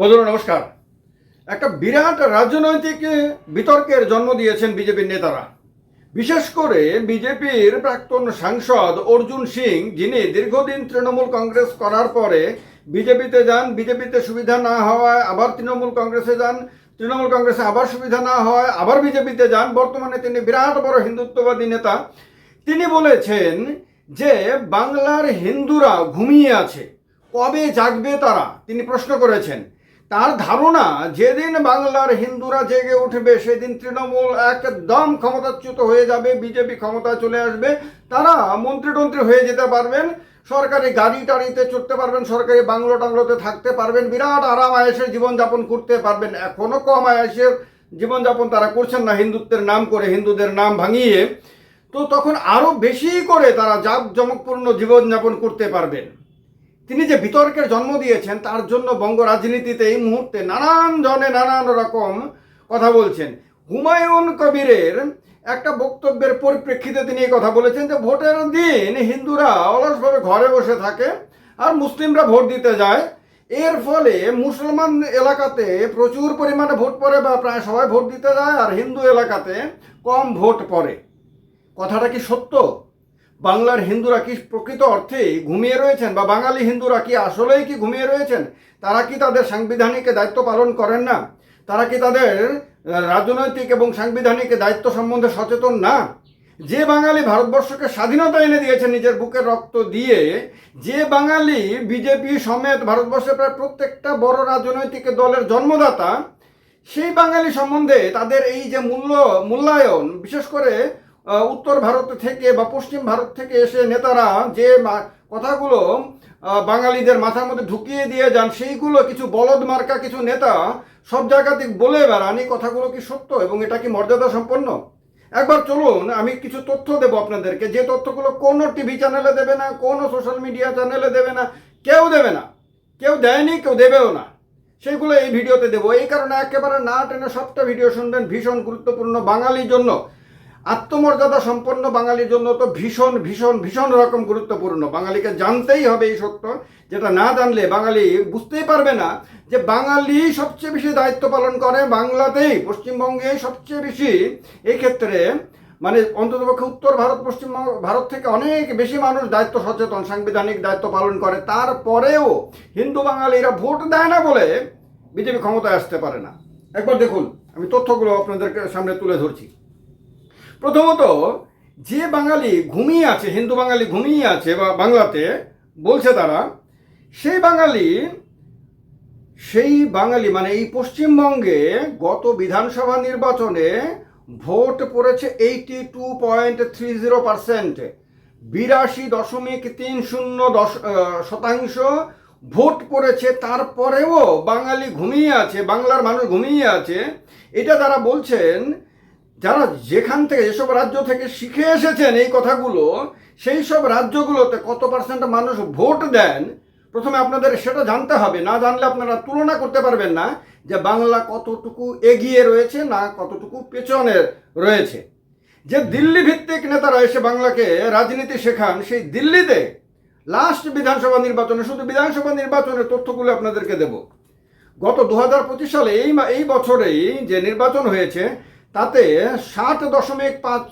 বন্ধুরা নমস্কার। একটা বিরাট রাজনৈতিক বিতর্কের জন্ম দিয়েছেন বিজেপির নেতারা। বিশেষ করে বিজেপির প্রাক্তন সাংসদ অর্জুন সিং, যিনি দীর্ঘদিন তৃণমূল কংগ্রেস করার পরে বিজেপিতে যান, বিজেপিতে সুবিধা না হওয়ায় আবার তৃণমূল কংগ্রেসে যান, তৃণমূল কংগ্রেসে আবার সুবিধা না হওয়ায় আবার বিজেপিতে যান। বর্তমানে তিনি বিরাট বড় হিন্দুত্ববাদী নেতা। তিনি বলেছেন যে, বাংলার হিন্দুরা ঘুমিয়ে আছে। কবে জাগবে তারা? তিনি প্রশ্ন করেছেন। তার ধারণা, যেদিন বাংলার হিন্দুরা জেগে উঠবে, সেদিন তৃণমূল একদম ক্ষমতাচ্যুত হয়ে যাবে, বিজেপি ক্ষমতা চলে আসবে, তারা মন্ত্রী টন্ত্রী হয়ে যেতে পারবেন, সরকারি গাড়ি টাড়িতে চড়তে পারবেন, সরকারি বাংলো টাংলোতে থাকতে পারবেন, বিরাট আরাম আয়েসে জীবনযাপন করতে পারবেন। এখনও কম আয়েসের জীবনযাপন তারা করছেন না, হিন্দুত্বের নাম করে, হিন্দুদের নাম ভাঙিয়ে। তো তখন আরও বেশি করে তারা জাক জমকপূর্ণ জীবনযাপন করতে পারবেন। তিনি যে বিতর্কের জন্ম দিয়েছেন, তার জন্য বঙ্গ রাজনীতিতে এই মুহূর্তে নানান জনে নানান রকম কথা বলছেন। হুমায়ুন কবিরের একটা বক্তব্যের পরিপ্রেক্ষিতে তিনি এই কথা বলেছেন যে, ভোটের দিন হিন্দুরা অলসভাবে ঘরে বসে থাকে আর মুসলিমরা ভোট দিতে যায়। এর ফলে মুসলমান এলাকাতে প্রচুর পরিমাণে ভোট পড়ে বা প্রায় সবাই ভোট দিতে যায় আর হিন্দু এলাকাতে কম ভোট পড়ে। কথাটা কি সত্য? বাংলার হিন্দুরা কি প্রকৃত অর্থে ঘুমিয়ে রয়েছেন বা বাঙালি হিন্দুরা কি আসলেই কি ঘুমিয়ে রয়েছেন? তারা কি তাদের সাংবিধানিক দায়িত্ব পালন করেন না? তারা কি তাদের রাজনৈতিক এবং সাংবিধানিক দায়িত্ব সম্বন্ধে সচেতন না? যে বাঙালি ভারতবর্ষকে স্বাধীনতা এনে দিয়েছে নিজের বুকের রক্ত দিয়ে, যে বাঙালি বিজেপি সমেত ভারতবর্ষের প্রায় প্রত্যেকটা বড় রাজনৈতিক দলের জন্মদাতা, সেই বাঙালি সম্বন্ধে তাদের এই যে মূল্য, মূল্যায়ন, বিশেষ করে উত্তর ভারত থেকে বা পশ্চিম ভারত থেকে এসে নেতারা যে কথাগুলো বাঙালিদের মাথার মধ্যে ঢুকিয়ে দিয়ে যান, সেইগুলো কিছু বলদ মার্কা কিছু নেতা সব জায়গাতে বলে বেড়ান, এই কথাগুলো কি সত্য এবং এটা কি মর্যাদা সম্পন্ন? একবার চলুন, আমি কিছু তথ্য দেবো আপনাদেরকে। যে তথ্যগুলো কোনো টিভি চ্যানেলে দেবে না, কোনো সোশ্যাল মিডিয়া চ্যানেলে দেবে না, কেউ দেবে না। কেউ দেয়নি, কেউ দেবেও না। সেগুলো এই ভিডিওতে দেবো। এই কারণে একেবারে না টেনে সবটা ভিডিও শুনবেন ভীষণ গুরুত্বপূর্ণ বাঙালির জন্য। আত্মমর্যাদা সম্পন্ন বাঙালির জন্য তো ভীষণ ভীষণ ভীষণ রকম গুরুত্বপূর্ণ। বাঙালিকে জানতেই হবে এই সত্য, যেটা না জানলে বাঙালি বুঝতেই পারবে না যে বাঙালি সবচেয়ে বেশি দায়িত্ব পালন করে বাংলাতেই পশ্চিমবঙ্গে সবচেয়ে বেশি। এই ক্ষেত্রে মানে অন্ততপক্ষে উত্তর ভারত, পশ্চিমবঙ্গ, ভারত থেকে অনেক বেশি মানুষ দায়িত্ব সচেতন, সাংবিধানিক দায়িত্ব পালন করে। তারপরেও হিন্দু বাঙালিরা ভোট দেয় না বলে বিজেপি ক্ষমতায় আসতে পারে না। একবার দেখুন, আমি তথ্যগুলো আপনাদেরকে সামনে তুলে ধরছি। প্রথমত, যে বাঙালি ঘুমিয়ে আছে, হিন্দু বাঙালি ঘুমিয়ে আছে বা বাংলাতে, বলছে তারা, সেই বাঙালি সেই বাঙালি মানে এই পশ্চিমবঙ্গে গত বিধানসভা নির্বাচনে ভোট পড়েছে eighty two point three zero percent বিরাশি দশমিক তিন শূন্য দশ শতাংশ ভোট পড়েছে, তারপরেও বাঙালি ঘুমিয়ে আছে, বাংলার মানুষ ঘুমিয়ে আছে। এটা তারা বলছেন যারা যেখান থেকে যেসব রাজ্য থেকে শিখে এসেছেন এই কথাগুলো, সেই সব রাজ্যগুলোতে কত পার্সেন্ট মানুষ ভোট দেন? প্রথমে আপনাদের সেটা জানতে হবে, না জানলে আপনারা তুলনা করতে পারবেন না যে বাংলা কতটুকু এগিয়ে রয়েছে, না কতটুকু পেছনে রয়েছে। যে দিল্লি ভিত্তিক নেতারা এসে বাংলাকে রাজনীতি শেখান, সেই দিল্লিতে লাস্ট বিধানসভা নির্বাচনে, শুধু বিধানসভা নির্বাচনের তথ্যগুলো আপনাদেরকে দেব। গত দু হাজার পঁচিশ সালে এই এই বছরেই যে নির্বাচন হয়েছে তাতে সাত দশমিক পাঁচ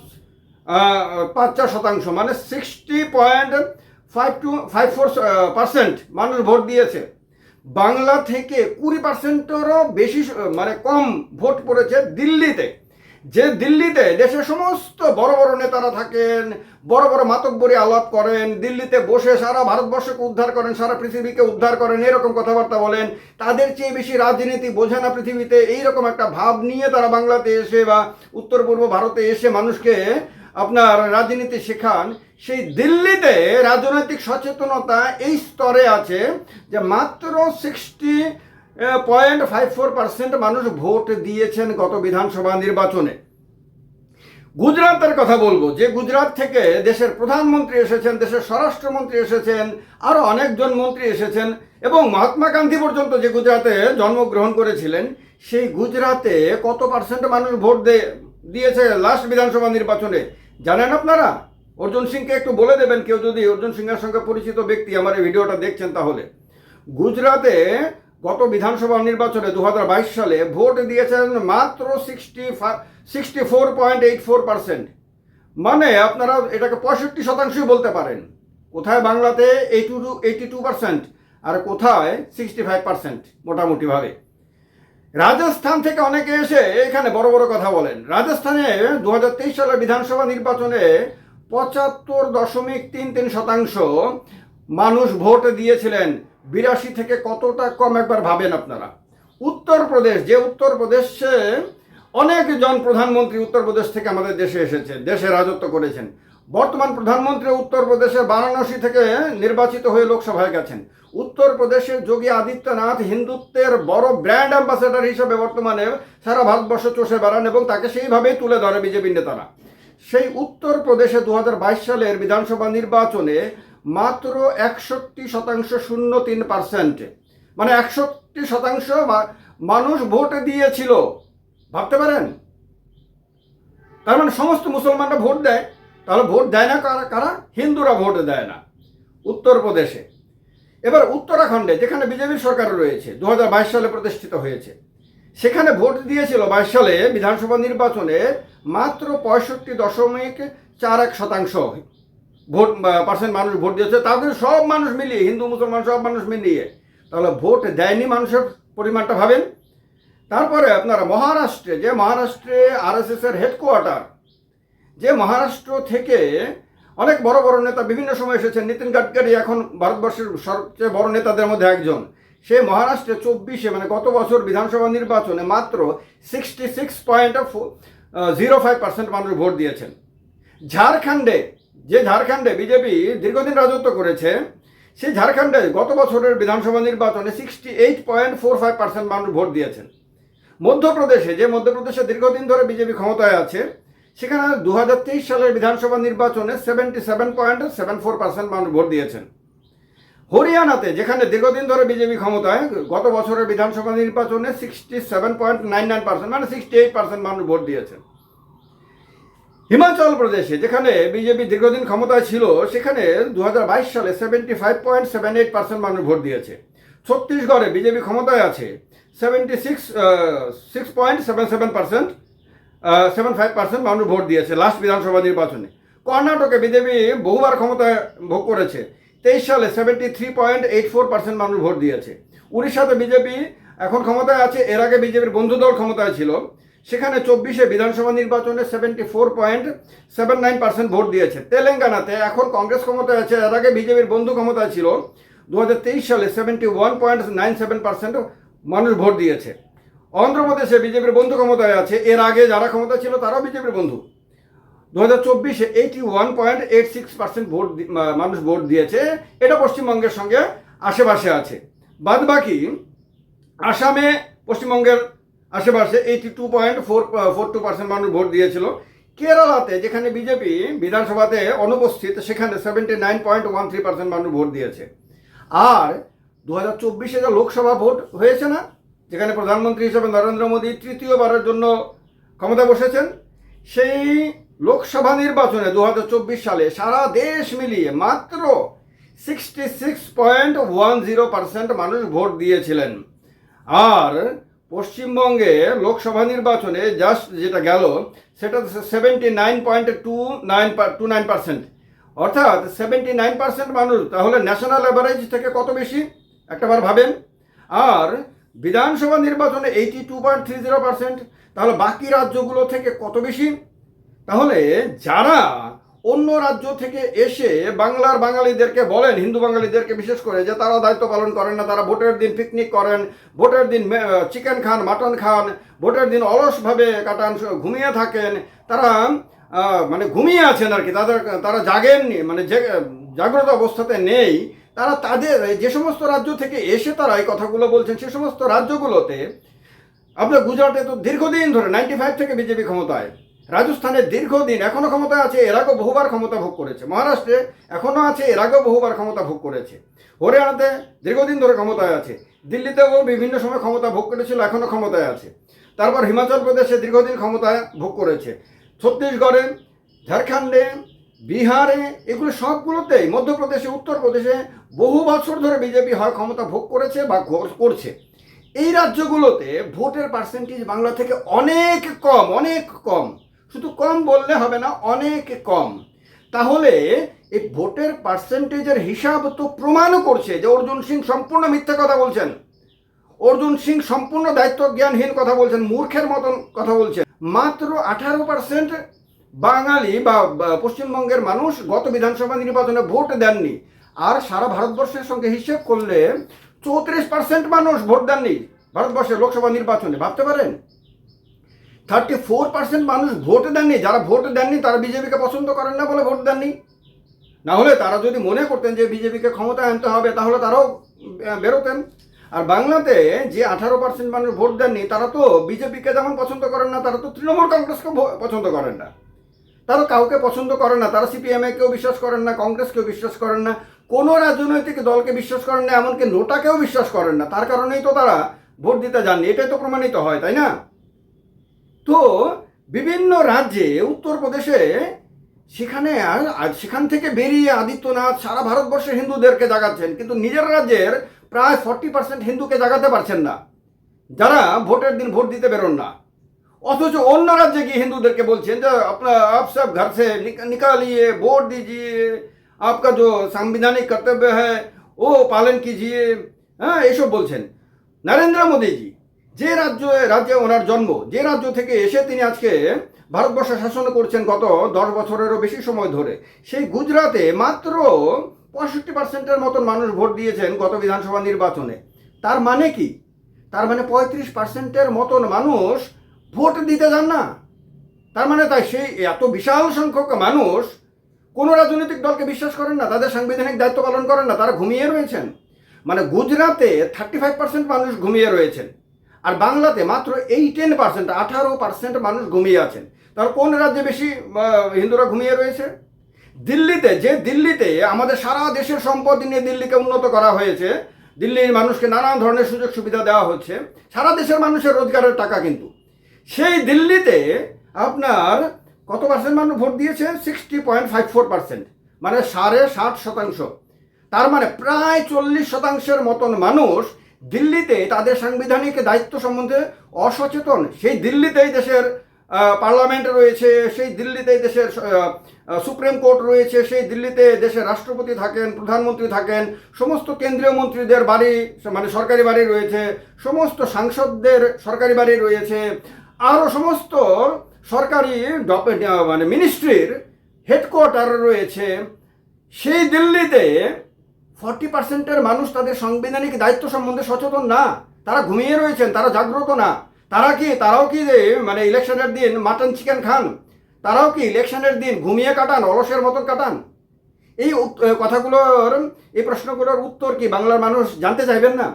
পাঁচ চার শতাংশ মানে sixty point five two five four percent মানুষ ভোট দিয়েছে। বাংলা থেকে কুড়ি পার্সেন্টেরও বেশি মানে কম ভোট পড়েছে দিল্লিতে। যে দিল্লিতে দেশের সমস্ত বড় বড় নেতারা থাকেন, বড় বড় মাতব্বরি আলাপ করেন, দিল্লিতে বসে সারা ভারতবর্ষকে উদ্ধার করেন, সারা পৃথিবীকে উদ্ধার করেন, এরকম কথাবার্তা বলেন, তাদের চেয়ে বেশি রাজনীতি বোঝে না পৃথিবীতে। এইরকম একটা ভাব নিয়ে তারা বাংলাতে এসে বা উত্তর পূর্ব ভারতে এসে মানুষকে আপনার রাজনীতি শেখান। সেই দিল্লিতে রাজনৈতিক সচেতনতা এই স্তরে আছে যে মাত্র sixty point five four percent মানুষ ভোট দিয়েছেন গত বিধানসভা নির্বাচনে। গুজরাটের কথা বলব, যে গুজরাট থেকে দেশের প্রধানমন্ত্রী এসেছেন, দেশের স্বরাষ্ট্রমন্ত্রী এসেছেন আরও অনেকজন মন্ত্রী এসেছেন, এবং মহাত্মা গান্ধী পর্যন্ত যে গুজরাতে জন্মগ্রহণ করেছিলেন, সেই গুজরাতে কত পার্সেন্ট মানুষ ভোট দিয়েছে লাস্ট বিধানসভা নির্বাচনে? জানেন আপনারা? অর্জুন সিংকে একটু বলে দেবেন, কেউ যদি অর্জুন সিংহের সঙ্গে পরিচিত ব্যক্তি আমার এই ভিডিওটা দেখছেন তাহলে। গুজরাটে গত বিধানসভা নির্বাচনে দু হাজার বাইশ সালে ভোট দিয়েছেন মাত্র sixty sixty four point eight four percent মানে আপনারা এটাকে পঁয়ষট্টি শতাংশই বলতে পারেন। কোথায় বাংলাতে eighty two eighty two percent আর কোথায় সিক্সটি ফাইভ পার্সেন্ট মোটামুটিভাবে? রাজস্থান থেকে অনেকে এসে এখানে বড় বড় কথা বলেন। রাজস্থানে দু হাজার তেইশ সালের বিধানসভা নির্বাচনে পঁচাত্তর দশমিক তিন তিন শতাংশ মানুষ ভোট দিয়েছিলেন বিরাশি থেকে কতটা কম একবার ভাবেন আপনারা? উত্তরপ্রদেশ, যে উত্তরপ্রদেশে অনেকজন প্রধানমন্ত্রী উত্তরপ্রদেশ থেকে আমাদের দেশে এসেছে, দেশে রাজত্ব করেছেন। বর্তমান প্রধানমন্ত্রী উত্তরপ্রদেশে বারাণসী থেকে নির্বাচিত হয়ে লোকসভায় গেছেন। উত্তরপ্রদেশের যোগী আদিত্যনাথ হিন্দুত্বের বড় ব্র্যান্ড অ্যাম্বাসেডর হিসেবে বর্তমানে সারা ভারতবর্ষ চষে বেড়ান এবং তাকে সেইভাবেই তুলে ধরে বিজেপি নেতারা। সেই উত্তরপ্রদেশে দু হাজার বাইশ সালের বিধানসভা নির্বাচনে মাত্র একষট্টি শতাংশ শূন্য তিন পার্সেন্ট। মানে একষট্টি শতাংশ মানুষ ভোট দিয়েছিল। ভাবতে পারেন? তার মানে সমস্ত মুসলমানরা ভোট দেয়। তাহলে ভোট দেয় না কারা? কারা? হিন্দুরা ভোট দেয় না। উত্তরপ্রদেশে। এবার উত্তরাখণ্ডে, যেখানে বিজেপির সরকার রয়েছে দু হাজার বাইশ সালে প্রতিষ্ঠিত হয়েছে, সেখানে ভোট দিয়েছিল বাইশ সালে বিধানসভা নির্বাচনে মাত্র পঁয়ষট্টি দশমিক চার এক শতাংশ। ভোট পার্সেন্ট মানুষ ভোট দিয়েছে, তাদের সব মানুষ মিলিয়ে, হিন্দু, মুসলমান সব মানুষ মিলিয়ে, তাহলে ভোট দেয়নি মানুষের পরিমাণটা ভাবেন? তারপরে আপনারা মহারাষ্ট্রে, যে মহারাষ্ট্রে আরএসএস এর হেডকোয়ার্টার যে মহারাষ্ট্র থেকে অনেক বড় বড় নেতা বিভিন্ন সময় এসেছেন, নীতিন গাডকারি এখন ভারতবর্ষের সবচেয়ে বড় নেতাদের মধ্যে একজন। সে মহারাষ্ট্রে চব্বিশে মানে গত বছর বিধানসভা নির্বাচনে মাত্র sixty six point zero five percent মানুষ ভোট দিয়েছেন। ঝাড়খণ্ডে যে ঝাড়খণ্ডে বিজেপি দীর্ঘদিন রাজত্ব করেছে, সেই ঝাড়খণ্ডে গত বছরের বিধানসভা নির্বাচনে sixty eight point four five percent মানুষ ভোট দিয়েছেন। মধ্যপ্রদেশে, যে মধ্যপ্রদেশে দীর্ঘদিন ধরে বিজেপি ক্ষমতায় আছে, সেখানে দু হাজার তেইশ সালের বিধানসভা নির্বাচনে seventy seven point seven four percent মানুষ ভোট দিয়েছেন। হরিয়ানাতে, যেখানে দীর্ঘদিন ধরে বিজেপি ক্ষমতায়, গত বছরের বিধানসভা নির্বাচনে sixty seven point nine nine percent মানে সিক্সটি এইট পার্সেন্ট মানুষ ভোট দিয়েছেন। হিমাচল প্রদেশে, যেখানে বিজেপি দীর্ঘদিন ক্ষমতায় ছিল, সেখানে দু হাজার বাইশ সালে seventy five point seven eight percent মানুষ ভোট দিয়েছে। ছত্তিশগড়ে বিজেপি ক্ষমতায় আছে seventy six six point seven seven percent seven five percent মানুষ ভোট দিয়েছে লাস্ট বিধানসভা নির্বাচনে। কর্ণাটকে বিজেপি বহুবার ক্ষমতায় ভোগ করেছে, তেইশ সালে seventy three point eight four percent মানুষ ভোট দিয়েছে। উড়িষ্যাতে বিজেপি এখন ক্ষমতায় আছে, এর আগে বিজেপির বন্ধু দল ক্ষমতায় ছিল। সেখানে চব্বিশে বিধানসভা নির্বাচনে seventy four point seven nine percent vote দিয়েছে। তেলেঙ্গানাতে এখন কংগ্রেস ক্ষমতায় আছে, এর আগে বিজেপির বন্ধু ক্ষমতায় ছিল। দু হাজার তেইশ সালে seventy one point nine seven percent মানুষ ভোট দিয়েছে। অন্ধ্রপ্রদেশে বিজেপির বন্ধু ক্ষমতায় আছে, এর আগে যারা ক্ষমতা ছিল তারাও বিজেপির বন্ধু। দু হাজার চব্বিশে eighty one point eight six percent vote মানুষ ভোট দিয়েছে, এটা পশ্চিমবঙ্গের সঙ্গে আশেপাশে আছে। বাদ বাকি আসামে পশ্চিমবঙ্গের আশেপাশে eighty two point four four two percent মানুষ ভোট দিয়েছিল। কেরালাতে, যেখানে বিজেপি বিধানসভাতে অনুপস্থিত, সেখানে seventy nine point one three percent মানুষ ভোট দিয়েছে। আর দু হাজার চব্বিশে যে লোকসভা ভোট হয়েছে না, যেখানে প্রধানমন্ত্রী হিসেবে নরেন্দ্র মোদী তৃতীয়বারের জন্য ক্ষমতা বসেছেন, সেই লোকসভা নির্বাচনে দু হাজার চব্বিশ সালে সারা দেশ মিলিয়ে মাত্র sixty six point one zero percent মানুষ ভোট দিয়েছিলেন। আর পশ্চিমবঙ্গে লোকসভা নির্বাচনে জাস্ট যেটা গেল, সেটা seventy nine point two nine two nine percent অর্থাৎ সেভেন্টি নাইন পার্সেন্ট মানুষ, তাহলে ন্যাশনাল অ্যাভারেজ থেকে কত বেশি? একটাবার ভাবেন। আর বিধানসভা নির্বাচনে eighty two point three zero percent তাহলে বাকি রাজ্যগুলো থেকে কত বেশি? তাহলে যারা অন্য রাজ্য থেকে এসে বাংলার বাঙালিদেরকে বলেন, হিন্দু বাঙালিদেরকে বিশেষ করে যে তারা দায়িত্ব পালন করেন না, তারা ভোটের দিন পিকনিক করেন, ভোটের দিন চিকেন খান মাটন খান, ভোটের দিন অলসভাবে কাটান ঘুমিয়ে থাকেন। তারা মানে ঘুমিয়ে আছেন আর কি, তাদের, তারা জাগেননি মানে জাগ্রত অবস্থাতে নেই। তারা তাদের যে সমস্ত রাজ্য থেকে এসে তারা এই কথাগুলো বলছেন, সে সমস্ত রাজ্যগুলোতে, আপনার গুজরাটে তো দীর্ঘদিন ধরে নাইনটি ফাইভ থেকে বিজেপি ক্ষমতায়। রাজস্থানে দীর্ঘদিন এখনও ক্ষমতায় আছে, এর আগেও বহুবার ক্ষমতা ভোগ করেছে। মহারাষ্ট্রে এখনও আছে, এর আগেও বহুবার ক্ষমতা ভোগ করেছে। হরিয়ানাতে দীর্ঘদিন ধরে ক্ষমতায় আছে। দিল্লিতেও বিভিন্ন সময় ক্ষমতা ভোগ করেছিল, এখনও ক্ষমতায় আছে। তারপর হিমাচল প্রদেশে দীর্ঘদিন ক্ষমতায় ভোগ করেছে। ছত্তিশগড়ে, ঝাড়খণ্ডে, বিহারে, এগুলো সবগুলোতেই মধ্যপ্রদেশে, উত্তরপ্রদেশে বহু বছর ধরে বিজেপি হয় ক্ষমতা ভোগ করেছে বা কর- করছে। এই রাজ্যগুলোতে ভোটের পার্সেন্টেজ বাংলা থেকে অনেক কম অনেক কম। শুধু কম বললে হবে না, অনেক কম। তাহলে এই ভোটের পার্সেন্টেজের হিসাব তো প্রমাণও করছে যে অর্জুন সিং সম্পূর্ণ মিথ্যা কথা বলছেন। অর্জুন সিং সম্পূর্ণ দায়িত্ব জ্ঞানহীন কথা বলছেন, মূর্খের মতন কথা বলছেন। মাত্র আঠারো পার্সেন্ট বাঙালি বা পশ্চিমবঙ্গের মানুষ গত বিধানসভা নির্বাচনে ভোট দেননি। আর সারা ভারতবর্ষের সঙ্গে হিসেব করলে চৌত্রিশ পার্সেন্ট মানুষ ভোট দেননি ভারতবর্ষের লোকসভা নির্বাচনে, ভাবতে পারেন? থার্টি ফোর পার্সেন্ট মানুষ ভোট দেননি। যারা ভোট দেননি, তারা বিজেপিকে পছন্দ করেন না বলে ভোট দেননি। না হলে তারা যদি মনে করতেন যে বিজেপিকে ক্ষমতায় আনতে হবে, তাহলে তারাও বেরোতেন। আর বাংলাতে যে আঠারো পার্সেন্ট মানুষ ভোট দেননি, তারা তো বিজেপিকে যেমন পছন্দ করেন না, তারা তো তৃণমূল কংগ্রেসকে পছন্দ করেন না। তারা কাউকে পছন্দ করেন না, তারা সিপিএমএ কেউ বিশ্বাস করেন না, কংগ্রেসকেও বিশ্বাস করেন না, কোনো রাজনৈতিক দলকে বিশ্বাস করেন না, এমনকি নোটাকেও বিশ্বাস করেন না। তার কারণেই তো তারা ভোট দিতে যাননি। এটাই তো প্রমাণিত হয়, তাই না? তো বিভিন্ন রাজ্যে উত্তরপ্রদেশে সেখানে আর- আর সেখান থেকে বেরিয়ে আদিত্যনাথ সারা ভারতবর্ষের হিন্দুদেরকে জাগাচ্ছেন কিন্তু নিজের রাজ্যের প্রায় ফর্টি পার্সেন্ট হিন্দুকে জাগাতে পারছেন না যারা ভোটের দিন ভোট দিতে বেরোন না অথচ অন্য রাজ্যে গিয়ে হিন্দুদেরকে বলছেন যে আপনার आप सब घर से निक- निकालिए वोट दीजिए आपका जो संवैधानिक कर्तव्य है वो पालन कीजिए হ্যাঁ এসব বলছেন নরেন্দ্র মোদীজি যে রাজ্য রাজ্যে ওনার জন্ম, যে রাজ্য থেকে এসে তিনি আজকে ভারতবর্ষ শাসন করছেন গত দশ বছরেরও বেশি সময় ধরে, সেই গুজরাতে মাত্র পঁয়ষট্টি পার্সেন্টের মতন মানুষ ভোট দিয়েছেন গত বিধানসভা নির্বাচনে। তার মানে কি? তার মানে পঁয়ত্রিশ পার্সেন্টের মতন মানুষ ভোট দিতে যান না। তার মানে তাই সেই এত বিশাল সংখ্যক মানুষ কোনো রাজনৈতিক দলকে বিশ্বাস করেন না, তাদের সাংবিধানিক দায়িত্ব পালন করেন না, তারা ঘুমিয়ে রয়েছেন। মানে গুজরাতে থার্টি ফাইভ পার্সেন্ট মানুষ ঘুমিয়ে রয়েছেন। আর বাংলাতে মাত্র এই টেন পার্সেন্ট আঠারো পার্সেন্ট মানুষ ঘুমিয়ে আছেন। তাহলে কোন রাজ্যে বেশি হিন্দুরা ঘুমিয়ে রয়েছে? দিল্লিতে, যে দিল্লিতে আমাদের সারা দেশের সম্পদ নিয়ে দিল্লিকে উন্নত করা হয়েছে, দিল্লির মানুষকে নানান ধরনের সুযোগ সুবিধা দেওয়া হচ্ছে, সারা দেশের মানুষের রোজগারের টাকা কিন্তু। সেই দিল্লিতে আপনার কত পার্সেন্ট মানুষ ভোট দিয়েছে? Sixty point five four percent মানে সাড়ে ষাট শতাংশ। তার মানে প্রায় চল্লিশ শতাংশের মতন মানুষ দিল্লিতে তাদের সাংবিধানিক দায়িত্ব সম্বন্ধে অসচেতন। সেই দিল্লিতেই দেশের পার্লামেন্ট রয়েছে, সেই দিল্লিতেই দেশের সুপ্রিম কোর্ট রয়েছে, সেই দিল্লিতে দেশের রাষ্ট্রপতি থাকেন, প্রধানমন্ত্রী থাকেন, সমস্ত কেন্দ্রীয় মন্ত্রীদের বাড়ি মানে সরকারি বাড়ি রয়েছে, সমস্ত সাংসদদের সরকারি বাড়ি রয়েছে আরও সমস্ত সরকারি মানে মিনিস্ট্রির হেডকোয়ার্টার রয়েছে। সেই দিল্লিতে ফর্টি পার্সেন্টের মানুষ তাদের সাংবিধানিক দায়িত্ব সম্বন্ধে সচেতন না। তারা ঘুমিয়ে রয়েছেন, তারা জাগ্রত না। তারা কি, তারাও কি যে মানে ইলেকশনের দিন মাটন চিকেন খান? তারাও কি ইলেকশনের দিন ঘুমিয়ে কাটান, অলসের মতন কাটান? এই কথাগুলোর, এই প্রশ্নগুলোর উত্তর কি বাংলার মানুষ জানতে চাইবেন না?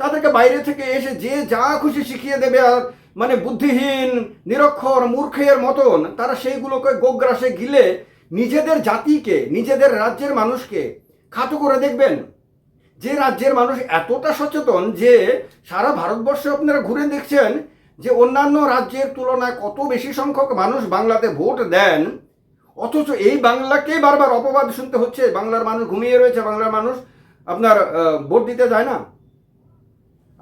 তাদেরকে বাইরে থেকে এসে যে যা খুশি শিখিয়ে দেবে আর মানে বুদ্ধিহীন, নিরক্ষর, মূর্খের মতন, তারা সেইগুলোকে গোগ্রাসে গিলে নিজেদের জাতিকে, নিজেদের রাজ্যের মানুষকে খাটো করে দেখবেন। যে রাজ্যের মানুষ এতটা সচেতন যে সারা ভারতবর্ষে আপনারা ঘুরে দেখছেন যে অন্যান্য রাজ্যের তুলনায় কত বেশি সংখ্যক মানুষ বাংলাতে ভোট দেন, অথচ এই বাংলাকেই বারবার অপবাদ শুনতে হচ্ছে। বাংলার মানুষ ঘুমিয়ে রয়েছে, বাংলার মানুষ আপনার ভোট দিতে যায় না।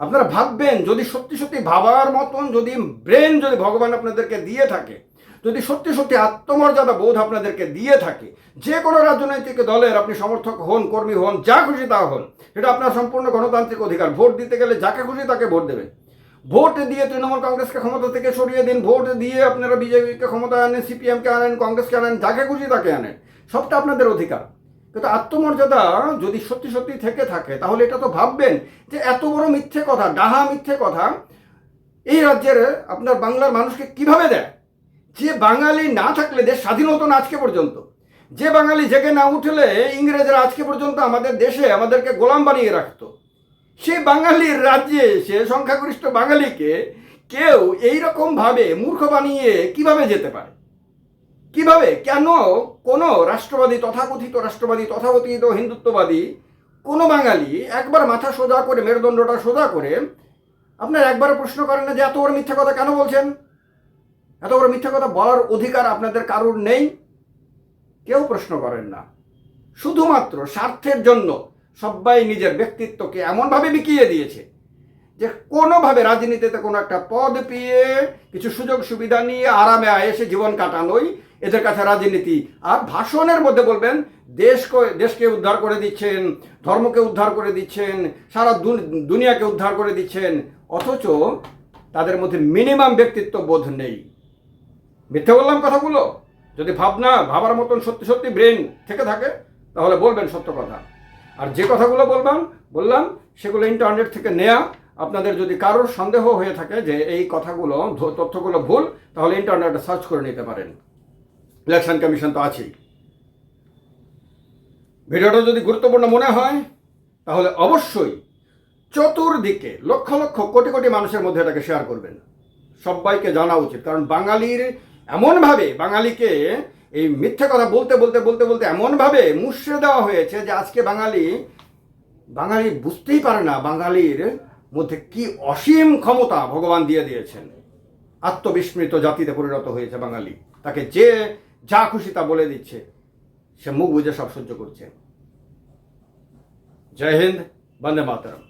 আপনারা ভাববেন, যদি সত্যি সত্যি ভাবার মতন, যদি ব্রেন যদি ভগবান আপনাদেরকে দিয়ে থাকে যদি সত্যি সত্যি আত্মমর্যাদা বোধ আপনাদেরকে দিয়ে থাকে, যে কোনো রাজনৈতিক দলের আপনি সমর্থক হন, কর্মী হন, যা খুশি তা হন, সেটা আপনার সম্পূর্ণ গণতান্ত্রিক অধিকার। ভোট দিতে গেলে যাকে খুশি তাকে ভোট দেবেন। ভোট দিয়ে তৃণমূল কংগ্রেসকে ক্ষমতা থেকে সরিয়ে দিন। ভোট দিয়ে আপনারা বিজেপিকে ক্ষমতা আনেন সিপিএমকে আনেন, কংগ্রেসকে আনেন, যাকে খুশি তাকে আনেন। সবটা আপনাদের অধিকার। কিন্তু আত্মমর্যাদা যদি সত্যি সত্যি থেকে থাকে, তাহলে এটা তো ভাববেন যে এত বড় মিথ্যে কথা, ডাহা মিথ্যে কথা, এই রাজ্যের আপনার বাংলার মানুষকে কীভাবে দেয়? যে বাঙালি না থাকলে দেশ স্বাধীন হতো না আজকে পর্যন্ত। যে বাঙালি জেগে না উঠলে ইংরেজরা আজকে পর্যন্ত আমাদের দেশে আমাদেরকে গোলাম বানিয়ে রাখতো। সে বাঙালির রাজ্যে এসে সংখ্যাগরিষ্ঠ বাঙালিকে কেউ এই ভাবে মূর্খ বানিয়ে কীভাবে যেতে পারে? কীভাবে? কেন কোনো রাষ্ট্রবাদী তথাকথিত রাষ্ট্রবাদী তথাকথিত হিন্দুত্ববাদী কোনো বাঙালি একবার মাথা সোজা করে মেরুদণ্ডটা সোজা করে আপনার একবার প্রশ্ন করেন না যে এত বড় মিথ্যা কথা কেন বলছেন? এত বড় মিথ্যা কথা বলার অধিকার আপনাদের কারুর নেই? কেউ প্রশ্ন করেন না। শুধুমাত্র স্বার্থের জন্য সবাই নিজের ব্যক্তিত্বকে এমনভাবে বিকিয়ে দিয়েছে যে কোনোভাবে রাজনীতিতে কোনো একটা পদ পেয়ে কিছু সুযোগ সুবিধা নিয়ে আরামে এসে জীবন কাটানোই এদের কাছে রাজনীতি। আর ভাষণের মধ্যে বলবেন, দেশকে দেশকে উদ্ধার করে দিচ্ছেন, ধর্মকে উদ্ধার করে দিচ্ছেন, সারা দুন- দুনিয়াকে উদ্ধার করে দিচ্ছেন, অথচ তাদের মধ্যে মিনিমাম ব্যক্তিত্ব বোধ নেই। মিথ্যে বললাম কথাগুলো? যদি ভাবনা, ভাবার মতন সত্যি সত্যি ব্রেন থেকে থাকে, তাহলে বলবেন সত্য কথা। আর যে কথাগুলো বললাম বললাম, সেগুলো ইন্টারনেট থেকে নেয়া। আপনাদের যদি কারোর সন্দেহ হয়ে থাকে যে এই কথাগুলো তথ্যগুলো ভুল, তাহলে ইন্টারনেটে সার্চ করে নিতে পারেন। ইলেকশন কমিশন তো আছেই। ভিডিওটা যদি গুরুত্বপূর্ণ মনে হয়, তাহলে অবশ্যই চতুর্দিকে লক্ষ লক্ষ কোটি কোটি মানুষের মধ্যে এটাকে শেয়ার করবেন। সবাইকে জানা উচিত, কারণ বাঙালির এমনভাবে বাঙালিকে এই মিথ্যে কথা বলতে বলতে বলতে বলতে এমনভাবে মুষড়ে দেওয়া হয়েছে যে আজকে বাঙালি বাঙালি বুঝতেই পারে না বাঙালির মধ্যে কি অসীম ক্ষমতা ভগবান দিয়ে দিয়েছেন। আত্মবিস্মৃত জাতিতে পরিণত হয়েছে বাঙালি। তাকে যে যা খুশি তা বলে দিচ্ছে। সে মুখ বুঝে সব সহ্য করছে। জয় হিন্দ, বন্দে মাতরম।